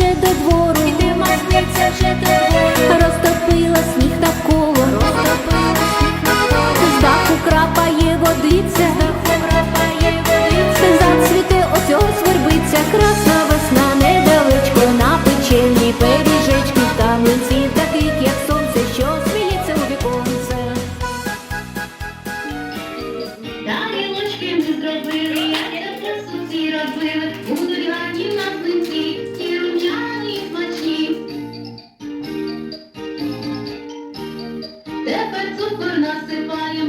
вже до двору, іди мазниця вже до двору. Розтопила сніг навколо, розтопила сніг навколо, з даху крапає водиця, з даху крапає водиця, зацвіте оцього свербиться, красна весна, недалечко на печені пиріжечки та млинці таких, як сонце, що сміється у віконце. Та гілочки ми зробили, як це сусі робили, будуть гарні на плинці.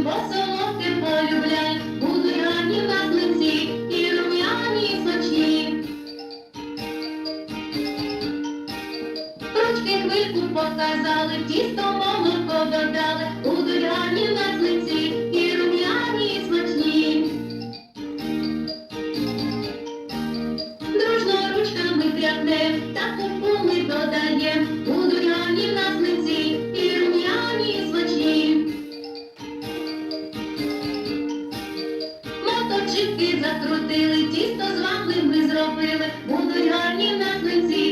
Бо солодке полюбляєм, будуть гарні в нас і рум'яні і смачні. Ручки хвильку показали, тісто молоко додали, будуть гарні в і рум'яні смачні. Дружно ручками крякнем, та купу ми додаєм, гарні в нас млинці будуть гарні на нас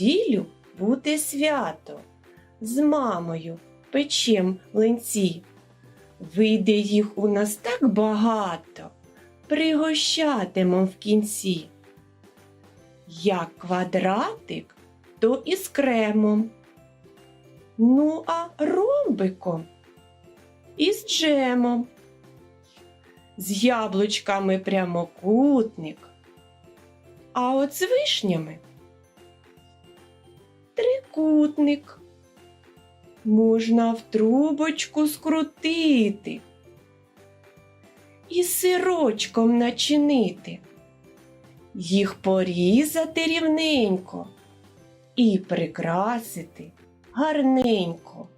неділю буде свято. З мамою печем млинці. Вийде їх у нас так багато, пригощатимем в кінці. Як квадратик, то і з кремом. Ну, а ромбиком із джемом. З яблучками прямокутник. А от з вишнями трикутник. Можна в трубочку скрутити і сирочком начинити, їх порізати рівненько і прикрасити гарненько.